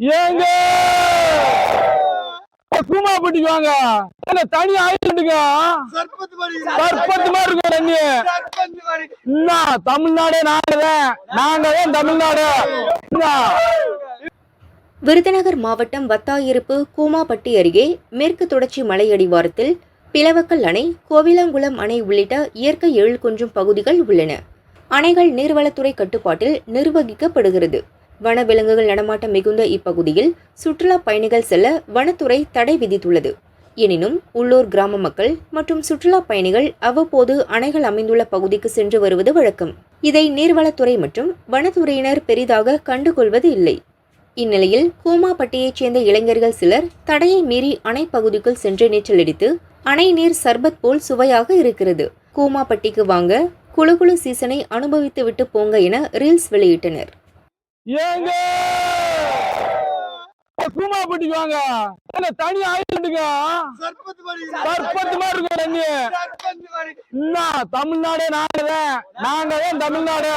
ஏங்க! சும்மா கூமாப்பட்டிக்கு வாங்க. தனி ஆயிட்டுங்க கற்பத்து மாதிரி இருக்கும் தண்ணி என்ன? தமிழ்நாடே நாங்கதான் நாங்கதான் தமிழ்நாடு. விருதுநகர் மாவட்டம் வத்தாயிருப்பு கூமாப்பட்டி அருகே மேற்கு தொடர்ச்சி மலையடிவாரத்தில் பிளவக்கல் அணை கோவிலாங்குளம் அணை உள்ளிட்ட இயற்கை எழில் கொஞ்சும் பகுதிகள் உள்ளன. அணைகள் நீர்வளத்துறை கட்டுப்பாட்டில் நிர்வகிக்கப்படுகிறது. வனவிலங்குகள் நடமாட்டம் மிகுந்த இப்பகுதியில் சுற்றுலா பயணிகள் செல்ல வனத்துறை தடை விதித்துள்ளது. எனினும் உள்ளூர் கிராம மக்கள் மற்றும் சுற்றுலா பயணிகள் அவ்வப்போது அணைகள் அமைந்துள்ள பகுதிக்கு சென்று வருவது வழக்கம். இதை நீர்வளத்துறை மற்றும் வனத்துறையினர் பெரிதாக கண்டுகொள்வது இல்லை. இந்நிலையில் கூமாப்பட்டியைச் சேர்ந்த இளைஞர்கள் சிலர் தடையை மீறி அணை பகுதிக்குள் சென்று நீச்சலடித்து அணை நீர் சர்பத் போல் சுவையாக இருக்கிறது. கூமாப்பட்டிக்கு வாங்க குளு சீசனை அனுபவித்துவிட்டு போங்க என ரீல்ஸ் வெளியிட்டனர். ஏங்க! கூமாப்பட்டிக்கு வாங்க. என்ன தனி ஆயிட்டுங்க கற்பத்து மாதிரி இருக்கும் தண்ணி என்ன தமிழ்நாடே நாங்கதான். நாங்கதான் தமிழ்நாடு.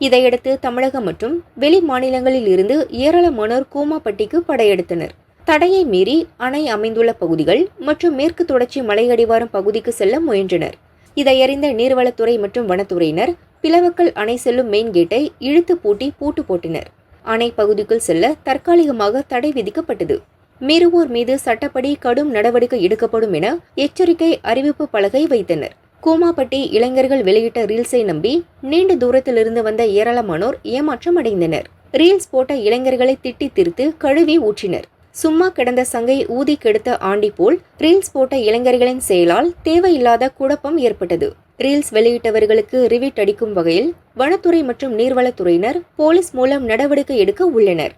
இதையடுத்து தமிழகம் மற்றும் வெளி மாநிலங்களில் இருந்து ஏராளமானோர் கூமாப்பட்டிக்கு படையெடுத்தனர். தடையை மீறி அணை அமைந்துள்ள பகுதிகள் மற்றும் மேற்கு தொடர்ச்சி மலையடிவாரம் பகுதிக்கு செல்ல முயன்றனர். இதையறிந்த நீர்வளத்துறை மற்றும் வனத்துறையினர் பிளவக்கல் அணை செல்லும் மெயின் கேட்டை இழுத்து பூட்டி பூட்டு போட்டினர். அணை பகுதிக்குள் செல்ல தற்காலிகமாக தடை விதிக்கப்பட்டது. மீறுவோர் மீது சட்டப்படி கடும் நடவடிக்கை எடுக்கப்படும் என எச்சரிக்கை அறிவிப்பு பலகை வைத்தனர். கூமாப்பட்டி இளைஞர்கள் வெளியிட்ட ரீல்ஸை நம்பி நீண்ட தூரத்திலிருந்து வந்த ஏராளமானோர் ஏமாற்றம் அடைந்தனர். ரீல்ஸ் போட்ட இளைஞர்களை திட்டி திருத்து கழுவி ஊற்றினர். சும்மா கிடந்த சங்கை ஊதி கெடுத்த ஆண்டி போல் ரீல்ஸ் போட்ட இளைஞர்களின் செயலால் தேவையில்லாத குழப்பம் ஏற்பட்டது. ரீல்ஸ் வெளியிட்டவர்களுக்கு ரிவிட் அடிக்கும் வகையில் வனத்துறை மற்றும் நீர்வளத்துறையினர் போலீஸ் மூலம் நடவடிக்கை எடுக்க உள்ளனர்.